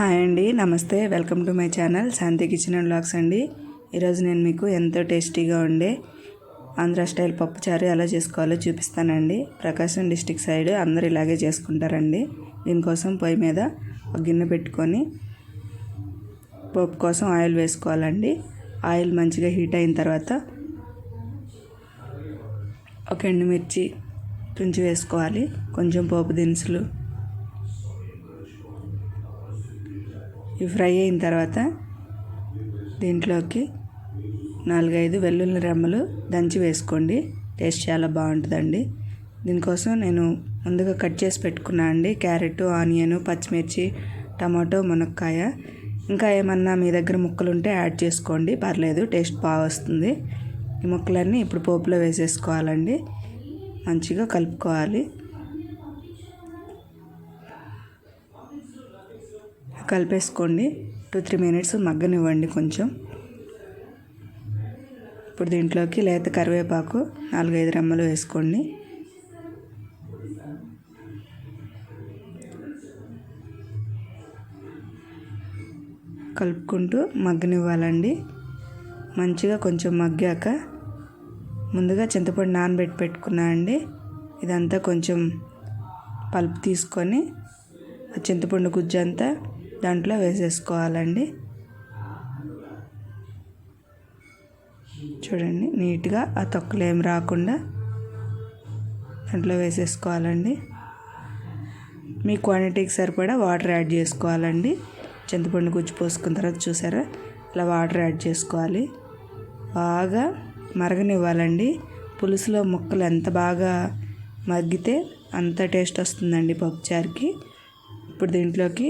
Hi అండి నమస్తే. Welcome to my channel Shanthi kitchen and blogs అండి. ఈరోజు నేను మీకు ఎంతో టేస్టీగా ఉండే ఆంధ్ర స్టైల్ పప్పుచారు ఎలా చేసుకోవాలో చూపిస్తానండి. ప్రకాశం డిస్టిక్ సైడ్ అందరు ఇలాగే చేసుకుంటారండి. దీనికోసం పొయ్యి మీద ఒక గిన్నె పెట్టుకొని పప్పు కోసం ఆయిల్ వేసుకోవాలండి. ఆయిల్ మంచిగా హీట్ అయిన తర్వాత ఒక ఎండుమిర్చి తుంచి వేసుకోవాలి. కొంచెం పోపు దినుసులు ఇవి ఫ్రై అయిన తర్వాత దీంట్లోకి నాలుగైదు వెల్లుల్లి రెమ్మలు దంచి వేసుకోండి. టేస్ట్ చాలా బాగుంటుందండి. దీనికోసం నేను ముందుగా కట్ చేసి పెట్టుకున్నా అండి. క్యారెట్ ఆనియన్ పచ్చిమిర్చి టమాటో మునక్కాయ. ఇంకా ఏమన్నా మీ దగ్గర ముక్కలు ఉంటే యాడ్ చేసుకోండి. పర్లేదు టేస్ట్ బాగా వస్తుంది. ఈ ముక్కలన్నీ ఇప్పుడు పోపులో వేసేసుకోవాలండి. మంచిగా కలుపుకోవాలి. కలిపేసుకోండి. టూ త్రీ మినిట్స్ మగ్గనివ్వండి కొంచెం. ఇప్పుడు దీంట్లోకి లేత కరివేపాకు నాలుగైదు రెమ్మలు వేసుకోండి. కలుపుకుంటూ మగ్గనివ్వాలండి. మంచిగా కొంచెం మగ్గాక ముందుగా చింతపండు నానబెట్టి పెట్టుకున్నా అండి. ఇదంతా కొంచెం పలుపు తీసుకొని ఆ చింతపండు గుజ్జు అంతా దాంట్లో వేసేసుకోవాలండి. చూడండి నీట్గా ఆ తొక్కలు ఏం రాకుండా దాంట్లో వేసేసుకోవాలండి. మీ క్వాంటిటీకి సరిపడా వాటర్ యాడ్ చేసుకోవాలండి. చింతపండు గుజ్జు పోసుకున్న తర్వాత చూసారా ఇలా వాటర్ యాడ్ చేసుకోవాలి. బాగా మరగనివ్వాలండి. పులుసులో ముక్కలు ఎంత బాగా మగ్గితే అంత టేస్ట్ వస్తుందండి పప్పుచారుకి. ఇప్పుడు దీంట్లోకి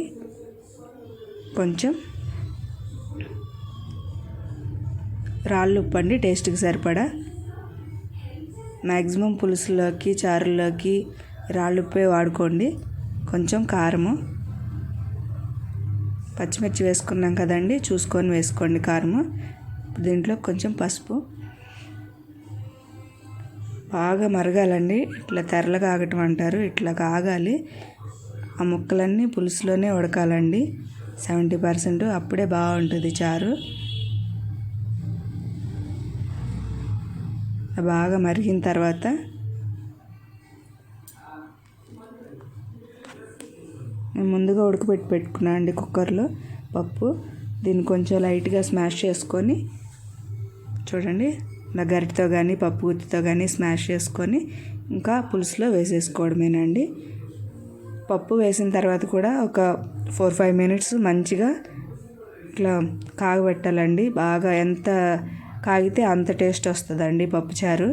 కొంచెం రాళ్ళు ఉప్పండి టేస్ట్కి సరిపడా మ్యాక్సిమం పులుసులోకి చారుల్లోకి రాళ్ళు ఉప్పే వాడుకోండి. కొంచెం కారము. పచ్చిమిర్చి వేసుకున్నాం కదండి చూసుకొని వేసుకోండి కారము. దీంట్లో కొంచెం పసుపు. బాగా మరగాలండి. ఇట్లా తెరలు కాగటం అంటారు. ఇట్లా కాగాలి ఆ ముక్కలన్నీ పులుసులోనే ఉడకాలండి. సెవెంటీ పర్సెంట్ అప్పుడే బాగుంటుంది చారు. బాగా మరిగిన తర్వాత నేను ముందుగా ఉడకబెట్టి పెట్టుకున్నాను అండి కుక్కర్లో పప్పు. దీన్ని కొంచెం లైట్గా స్మాష్ చేసుకొని చూడండి నా గరిటతో కానీ పప్పు గుత్తితో కానీ స్మాష్ చేసుకొని ఇంకా పులుసులో వేసేసుకోవడమేనండి. పప్పు వేసిన తర్వాత కూడా ఒక ఫోర్ ఫైవ్ మినిట్స్ మంచిగా ఇట్లా కాగబెట్టాలండి. బాగా ఎంత కాగితే అంత టేస్ట్ వస్తుందండి పప్పుచారు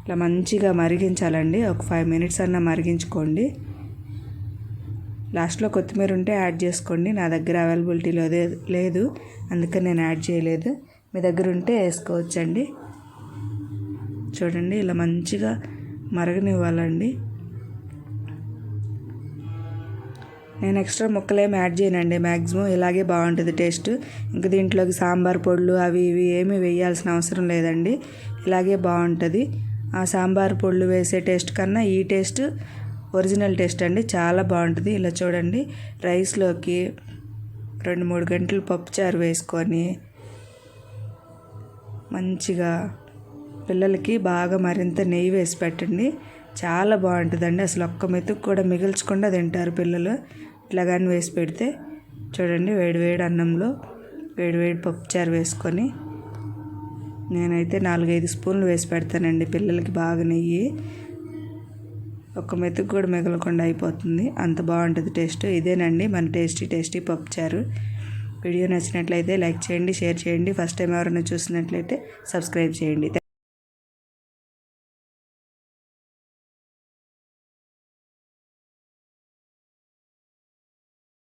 ఇట్లా మంచిగా మరిగించాలండి. ఒక ఫైవ్ మినిట్స్ అన్న మరిగించుకోండి. లాస్ట్లో కొత్తిమీర ఉంటే యాడ్ చేసుకోండి. నా దగ్గర అవైలబిలిటీలో లేదు. అందుకని నేను యాడ్ చేయలేదు. మీ దగ్గర ఉంటే వేసుకోవచ్చండి. చూడండి ఇలా మంచిగా మరగనివ్వాలండి. నేను ఎక్స్ట్రా ముక్కలు ఏమి యాడ్ చేయనండి. మ్యాక్సిమం ఇలాగే బాగుంటుంది టేస్ట్ ఇంకా దీంట్లోకి సాంబార్ పొడులు అవి ఇవి ఏమీ వేయాల్సిన అవసరం లేదండి. ఇలాగే బాగుంటుంది. ఆ సాంబార్ పొడులు వేసే టేస్ట్ కన్నా ఈ టేస్ట్ ఒరిజినల్ టేస్ట్ అండి. చాలా బాగుంటుంది. ఇలా చూడండి. రైస్లోకి రెండు మూడు గంటలు పప్పుచారు వేసుకొని మంచిగా పిల్లలకి బాగా మరింత నెయ్యి వేసి పెట్టండి. చాలా బాగుంటుందండి. అసలు ఒక్క మెతుకు కూడా మిగిల్చకుండా తింటారు పిల్లలు. ఇట్లా కానీ వేసి పెడితే చూడండి వేడి వేడి అన్నంలో వేడి వేడి పప్పుచారు వేసుకొని నేనైతే నాలుగైదు స్పూన్లు వేసి పెడతానండి. పిల్లలకి బాగా నెయ్యి. ఒక మెతుకు కూడా మిగలకుండా అయిపోతుంది. అంత బాగుంటుంది టేస్ట్. ఇదేనండి మన టేస్టీ టేస్టీ పప్పుచారు. వీడియో నచ్చినట్లయితే లైక్ చేయండి షేర్ చేయండి. ఫస్ట్ టైం ఎవరైనా చూసినట్లయితే సబ్స్క్రైబ్ చేయండి.